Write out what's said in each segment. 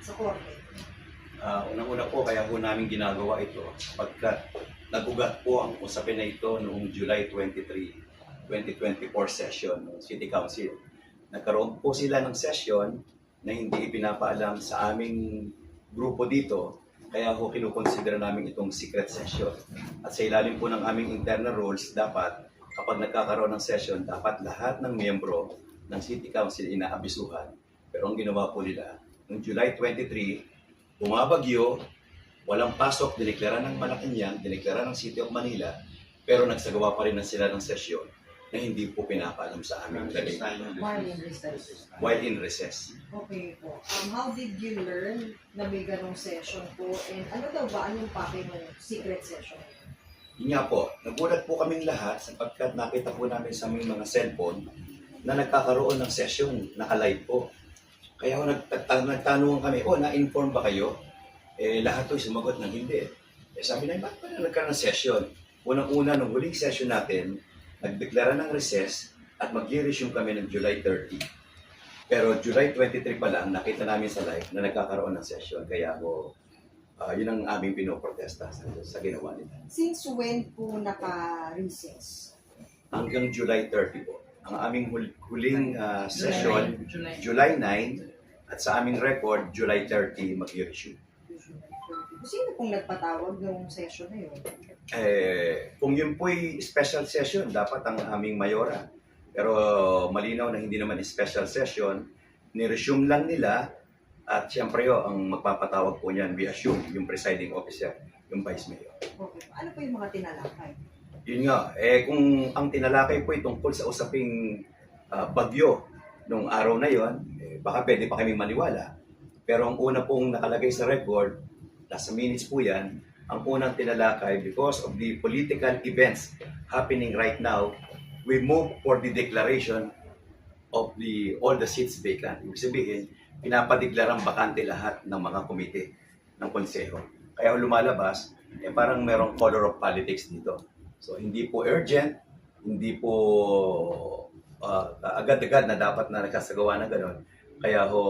sa korte? Ah, unang-una po, kaya po namin ginagawa ito pagkat nagugat po ang usapin na ito noong July 23, 2024 session ng City Council. Nagkaroon po sila ng session na hindi ipinapaalam sa aming grupo dito, kaya po kinukonsidera namin itong secret session. At sa ilalim po ng aming internal rules, dapat kapag nagkakaroon ng session, dapat lahat ng miyembro ng City Council inaabisuhan. Pero ang ginawa po nila, noong July 23, bumabagyo, walang pasok, dineklara ng Malacanang, dineklara ng City of Manila, pero nagsagawa pa rin na sila ng sesyon na hindi po pinapaalam sa galing While in recess. while in recess. Okay po. Um, how did you learn na may ganong session po? And ano daw ba anong pake ng secret session? Yun nga po, nagulat po kaming lahat sapagkat nakita po namin sa aming mga cellphone na nagkakaroon ng session, naka-live po. Kaya ho, nagtata- nagtanungan kami, oh, na-inform ba kayo? Eh, lahat to sumagot ng hindi. Eh, sabi na, bakit pa na nagkaroon ng session? Unang-una, nung huling session natin, nagdeklara ng recess at mag-resume kami ng July 30. Pero July 23 pa lang, nakita namin sa live na nagkakaroon ng session. Kaya ako, ah, yun ang aming pinoprotesta sa, sa ginawa nila. Since when po naka-recess? hanggang July 30 po. Ang aming hul- huling ah, session, July. July 9, at sa aming record, July 30, mag-issue. Sino pong nagpatawag ng session na yun? Eh, kung yun po'y special session, dapat ang aming mayora. Pero malinaw na hindi naman special session, ni-resume lang nila at siyempre yo, ang magpapatawag po niyan, we assume, yung presiding officer, yung vice mayor. Okay. Ano po yung mga tinalakay? Yun nga, eh kung ang tinalakay po ay tungkol sa usaping ah, bagyo nung araw na yon, eh, baka pwede pa kami maniwala. Pero ang una pong nakalagay sa record, nasa minutes po yan, ang unang tinalakay because of the political events happening right now, we move for the declaration of the all the seats vacant. Ibig sabihin, pinapadeklarang bakante lahat ng mga komite ng konseho. Kaya lumalabas, eh, parang merong color of politics dito. So hindi po urgent, hindi po ah, agad-agad na dapat na nakasagawa na gano'n. Kaya ho,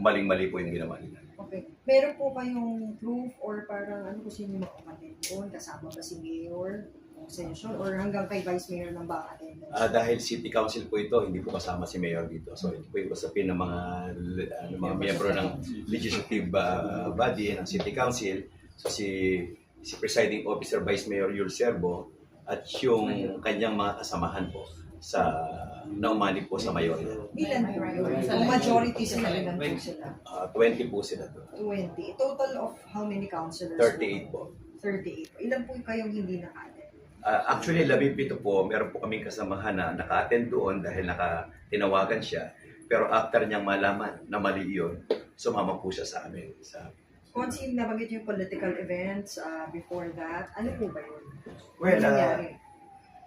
maling-mali po yung ginawa nila. Okay. Meron po kayong proof or parang ano kung sino yung umattend doon? Kasama ba si Mayor? ng session? Or hanggang kay Vice Mayor ng ba attendance? Ah, dahil City Council po ito, hindi po kasama si Mayor dito. So ito po yung usapin ng mga, ano, mga miyembro ng legislative ah, body ng City Council. So si si Presiding Officer Vice Mayor Yul Serbo at yung kanyang mga kasamahan po sa naumani po sa mayorya. Ilan po yun? Kung majority sila, ilan po sila? Ah, 20 po sila doon. 20. Total of how many councilors? 38 po. 38 po. Ilan po kayong hindi naka-attend? Ah, actually, labing pito po, meron po kaming kasamahan na naka-attend doon dahil naka-tinawagan siya. Pero after niyang malaman na mali yun, sumama po siya sa amin. Sa, Once yung nabanggit yung political events uh, before that, ano po ba yun? well, ano nangyari?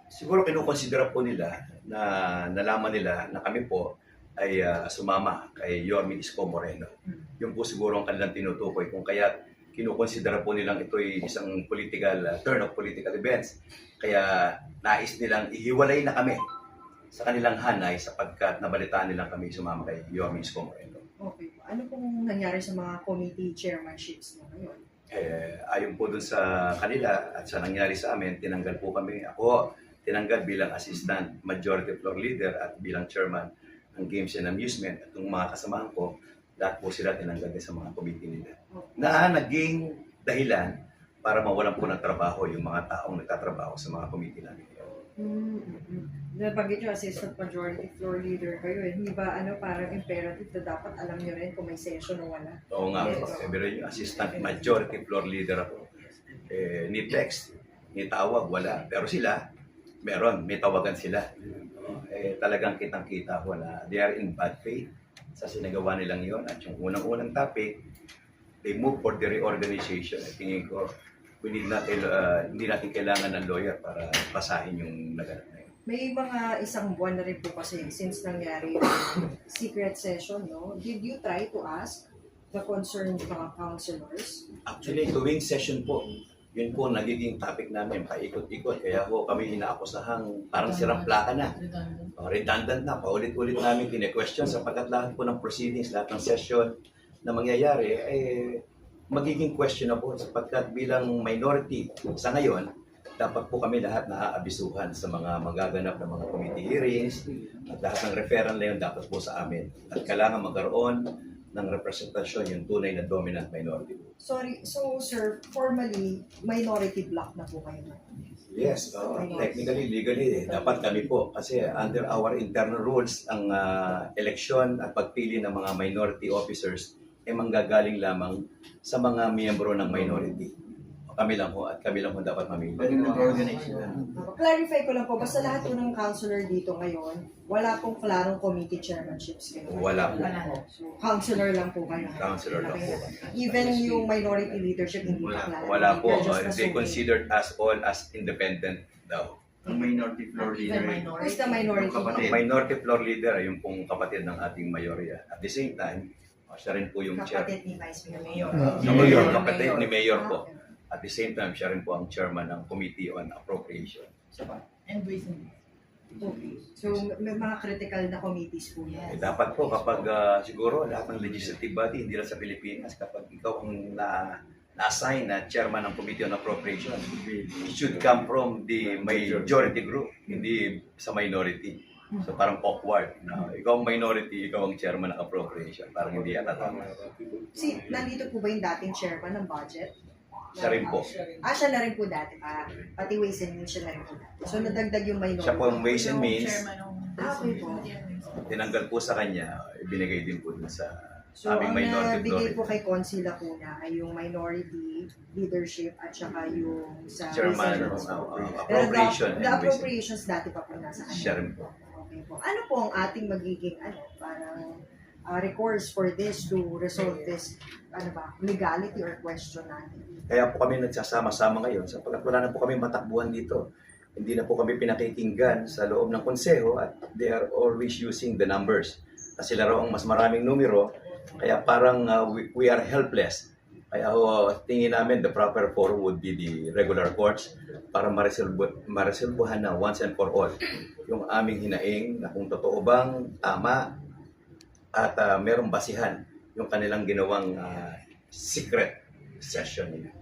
siguro kinukonsidera po nila na nalaman nila na kami po ay ah, sumama kay Yorme Isko Moreno. Hmm. Yun po siguro ang kanilang tinutukoy kung kaya kinukonsidera po nilang ito ay isang political ah, turn of political events. Kaya nais nilang ihiwalay na kami sa kanilang hanay sapagkat nabalitaan nilang kami sumama kay Yorme Isko Moreno. Okay po. Ano pong nangyari sa mga committee chairmanships mo ngayon? Eh, ayon po dun sa kanila at sa nangyari sa amin, tinanggal po kami. Ako, tinanggal bilang assistant majority floor leader at bilang chairman ng Games and Amusement. At yung mga kasamahan ko, lahat po sila tinanggal din sa mga committee nila. Okay. Na naging dahilan para mawalan po ng trabaho yung mga taong nagtatrabaho sa mga committee namin. Mm-hmm. Nabanggit yung assistant majority floor leader kayo. eh. Hindi ba ano, parang imperative na dapat alam nyo rin kung may session o wala? Oo nga Yes. po. Eh, pero yung assistant majority floor leader ako. Eh, ni text, ni tawag, wala. Pero sila, meron, may tawagan sila. Eh, talagang kitang-kita ko na they are in bad faith sa sinagawa nilang yon At yung unang-unang topic, they move for the reorganization. I tingin ko, we need not, uh, hindi natin kailangan ng lawyer para basahin yung naganap na yun. May mga isang buwan na rin po kasi since nangyari yung secret session, no? Did you try to ask the concerned mga councilors? Actually, tuwing session po, yun po ang nagiging topic namin, paikot-ikot. Kaya po kami inaakusahang parang sirang plaka na. Redundant. Uh, redundant na, paulit-ulit namin kine-question sapagkat lahat po ng proceedings, lahat ng session na mangyayari ay magiging questionable sapagkat bilang minority sa ngayon, dapat po kami lahat naaabisuhan sa mga magaganap na mga committee hearings at lahat ng referral na yun dapat po sa amin. At kailangan magkaroon ng representasyon yung tunay na dominant minority. Sorry, so sir, formally, minority block na po kayo. Yes, uh, technically, legally, eh, dapat kami po. Kasi under our internal rules, ang ah, eleksyon at pagpili ng mga minority officers ay manggagaling lamang sa mga miyembro ng minority. Kami lang po at kami lang po dapat mamili. Clarify ko lang po, basta lahat po ng councilor dito ngayon, wala pong klarong committee chairmanships kayo. Wala po. po. So, councilor lang po kayo. Councilor lang po. Even yung minority leadership, hindi pa Wala. klaro. Wala po. Uh, they considered us all as independent daw. Ang minority floor leader. eh. Who's the minority? Minority floor leader ay yung pong kapatid ng ating mayorya. At the same time, uh, siya rin po yung chair. Kapatid ni Vice Mayor. Ni Mayor, kapatid ni Mayor po. At the same time, siya rin po ang chairman ng Committee on Appropriation. And recently. Okay. So, may mga critical na committees po yan. Eh, dapat po kapag ah, siguro lahat ng legislative body, hindi lang sa Pilipinas, kapag ikaw ang na, na-assign na chairman ng Committee on Appropriation, it should come from the majority group, hindi sa minority. So parang awkward na ikaw ang minority, ikaw ang chairman ng appropriation. Parang hindi yata tama. Si, nandito po ba yung dating chairman ng budget? Siya rin po. Ah, siya na rin po dati pa. Pati Ways and Means siya na rin po dati. So, nadagdag yung minority. Siya po ang Ways and Means, Chairman ng Ah, okay po. tinanggal po sa kanya, ibinigay din po dun sa So, aming ang minority nabigay po kay Consi Lacuna ay yung minority leadership at saka yung sa Chairman ng uh, uh, Pero the, appropriation the and appropriations dati pa po nasa kanya. Siya rin po. Okay po. Ano po ang ating magiging ano, parang uh, recourse for this to resolve this ano ba, legality or question natin? Kaya po kami nagsasama-sama ngayon sapagkat wala na po kami matakbuhan dito. Hindi na po kami pinakikinggan sa loob ng konseho at they are always using the numbers. Na sila raw ang mas maraming numero, kaya parang uh, we, we are helpless. Kaya ho, tingin namin the proper forum would be the regular courts para maresolbu, maresolbuhan na once and for all yung aming hinaing na kung totoo bang tama at uh, merong basihan yung kanilang ginawang uh, secret session nila.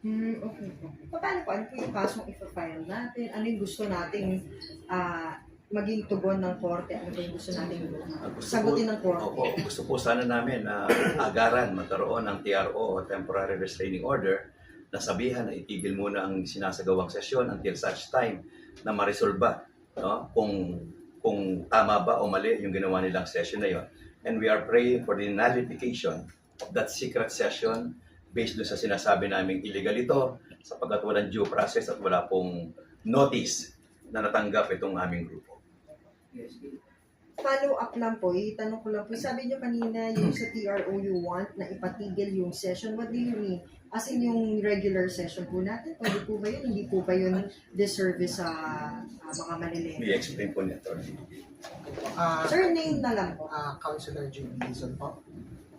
Hmm, okay. Paano po? Ano po yung kasong ipafile natin? Ano yung gusto nating ah, maging tugon ng korte? Ano po yung gusto nating Ah, gusto sagutin po- ng korte? Opo, gusto po sana namin na agaran magkaroon ng TRO o Temporary Restraining Order na sabihan na itigil muna ang sinasagawang sesyon until such time na maresolba no? kung kung tama ba o mali yung ginawa nilang session na yon. And we are praying for the nullification of that secret session based doon sa sinasabi namin illegal ito sapagkat walang due process at wala pong notice na natanggap itong aming grupo. Follow up lang po, itanong ko lang po. Sabi niyo kanina yung sa TRO you want na ipatigil yung session. What do you mean? As in yung regular session po natin, pwede po ba yun? Hindi po ba yun disservice sa ah, mga Manilena? I-explain po niya. Ah, Sir, name na lang po. ah, Councilor Jim Dizon po.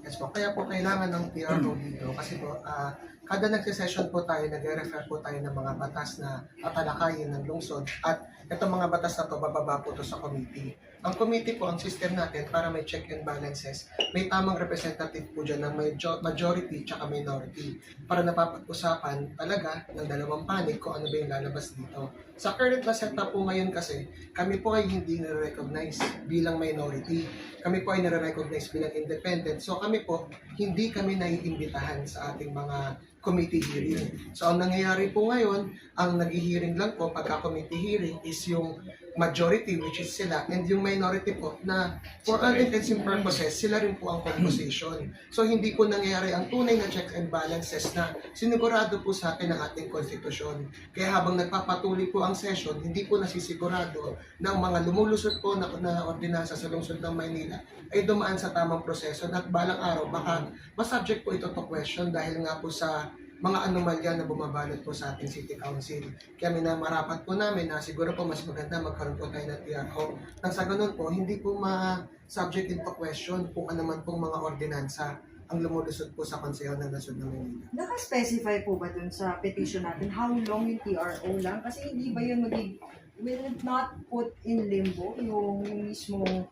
Yes po, kaya po kailangan ng PRO dito kasi po ah, kada nagse-session po tayo, nagre-refer po tayo ng mga batas na tatalakayin ng lungsod. At itong mga batas na to bababa po to sa committee. Ang committee po, ang system natin para may check and balances, may tamang representative po dyan ng majo- majority tsaka minority para napapag-usapan talaga ng dalawang panig kung ano ba yung lalabas dito. Sa current na setup po ngayon kasi, kami po ay hindi nare-recognize bilang minority. Kami po ay nare-recognize bilang independent. So kami po, hindi kami naiimbitahan sa ating mga committee hearing. So ang nangyayari po ngayon, ang nag-hearing lang po pagka committee hearing is yung majority which is sila and yung minority po na for all intents and purposes sila rin po ang composition. So hindi po nangyayari ang tunay na checks and balances na sinigurado po sa atin ng ating konstitusyon. Kaya habang nagpapatuloy po ang session, hindi po nasisigurado na ang mga lumulusot po na, na ordinansa sa lungsod ng Maynila ay dumaan sa tamang proseso at balang araw baka masubject po ito to question dahil nga po sa mga anomalya na bumabalot po sa ating City Council. Kaya minamarapat po namin na siguro po mas maganda magkaroon po tayo ng TRO. Nang sa ganun po, hindi po ma-subject into question kung ano man pong mga ordinansa ang lumulusot po sa Konseho ng Nasod ng Manila. Naka-specify po ba dun sa petition natin how long yung TRO lang? Kasi hindi ba yun magig will it not put in limbo yung, yung mismong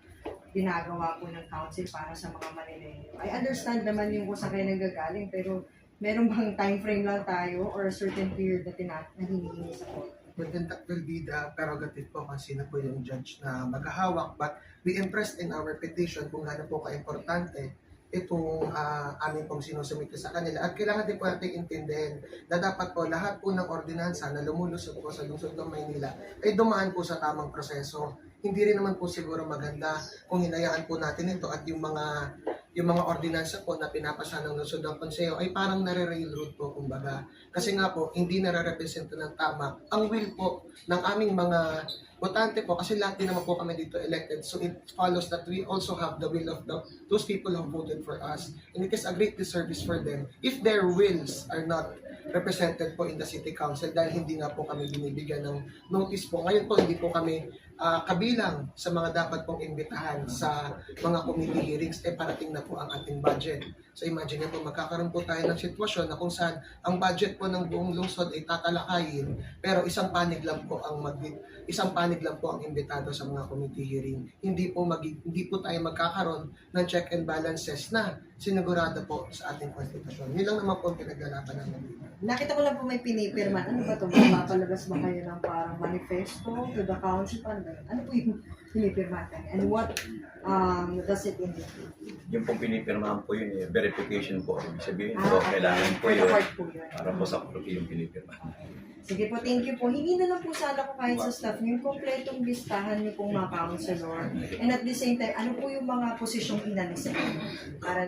ginagawa po ng council para sa mga Manileño. I understand naman yung kung saan kayo nagagaling, pero meron bang time frame lang tayo or certain period na, tina- na hinihingi sa court? Well, then that will be the prerogative po kung sino po yung judge na maghahawak. But we impressed in our petition kung gaano po ka-importante itong ah, amin pong sinusumite sa kanila. At kailangan din po natin intindihin na dapat po lahat po ng ordinansa na lumulusot po sa lungsod ng Maynila ay dumaan po sa tamang proseso. Hindi rin naman po siguro maganda kung hinayaan po natin ito at yung mga yung mga ordinansa po na pinapasa ng lungsod ng konseyo ay parang nare-railroad po kumbaga. Kasi nga po, hindi nare-represent ng tama ang will po ng aming mga botante po kasi lahat din naman po kami dito elected. So it follows that we also have the will of the, those people who voted for us. And it is a great disservice for them if their wills are not represented po in the city council dahil hindi nga po kami binibigyan ng notice po. Ngayon po hindi po kami ah, kabilang sa mga dapat pong imbitahan sa mga committee hearings eh parating na po ang ating budget. So imagine niyo po magkakaroon po tayo ng sitwasyon na kung saan ang budget po ng buong lungsod ay tatalakayin pero isang panig lang po ang mag isang panig lang po ang imbitado sa mga committee hearing. Hindi po mag, hindi po tayo magkakaroon ng check and balances na sinigurado po sa ating konstitusyon. Yun lang naman po ang pinaglalaban namin dito. Nakita ko lang po may pinipirma. Ano ba ito? Mapapalabas ba kayo ng parang manifesto to the council? Ano ba? Ano po yung pinipirma tayo? And what um, does it indicate? Yung pong pinipirmahan po yun, eh, verification po. Ibig sabihin po, Ah, kailangan po yun. court po yun. Para po sa court yung pinipirmahan. Sige po, thank you po. Hindi na lang po sana ko kahit sa staff niyo, yung kompletong listahan niyo pong mga counselor. And at the same time, ano po yung mga posisyong inalis sa inyo? Para